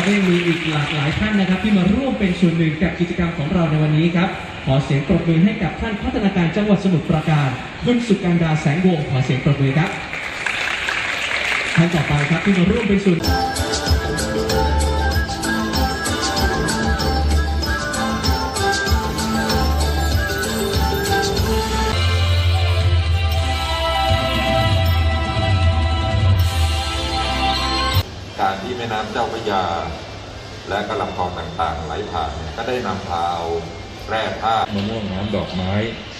ราได้มีอีกหลายท่านนะครับ ที่มาร่วมเป็นส่วนหนึ่งกับกิจกรรมของเราในวันนี้ครับ ขอเสียงปรบมือให้กับท่านพัฒนาการจังหวัดสมุทรปราการคุณสุการดาแสงวงศ์ขอเสียงปรบมือครับท่านต่อไปครับที่มาร่วมเป็นส่วน การที่แม่น้ำเจ้าพระยา และก็ลำคลองต่างๆ ไหลผ่านก็ได้นำพาเอาแร่ธาตุมะม่วงน้ำดอกไม้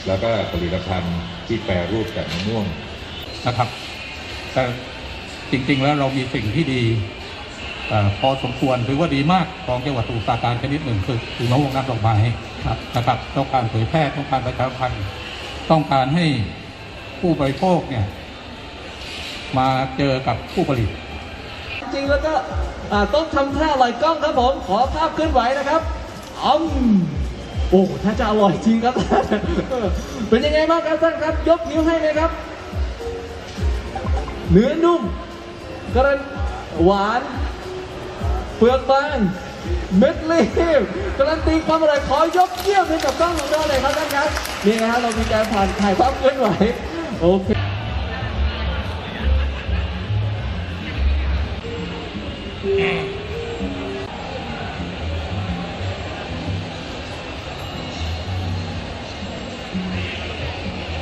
แล้วก็ผลิตภัณฑ์ที่แปรรูปจากมะม่วงนะครับแต่จริงๆแล้วเรามีสิ่งที่ดีออพอสมควรถือว่าดีมากของจังหวัดสมุทรปราการชนิดหนึ่งคือคือมะม่วงน้ำดอกไม้ครับนะครับต้องการเผยแพร่ต้องการประชาสัมพันธ์ต้องการให้ผู้บริโภคเนี่ยมาเจอกับผู้ผลิต จริงแล้วก็ต้องทำท่าลอยกล้องครับผม ขอภาพเคลื่อนไหวนะครับอืมโอ้ถ้าจะอร่อยจริงครับ เป็นยังไงบ้างครับท่านครับ ยกนิ้วให้เลยครับ เนื้อนุ่มกระหวาน เปลือกบางเม็ดรีบการันตีความอร่อยขอยกเยี่ยมให้กับกล้องของเราเลยครับท่านครับ นี่นะครับเรามีการผ่านถ่ายภาพเคลื่อนไหวโอเค ค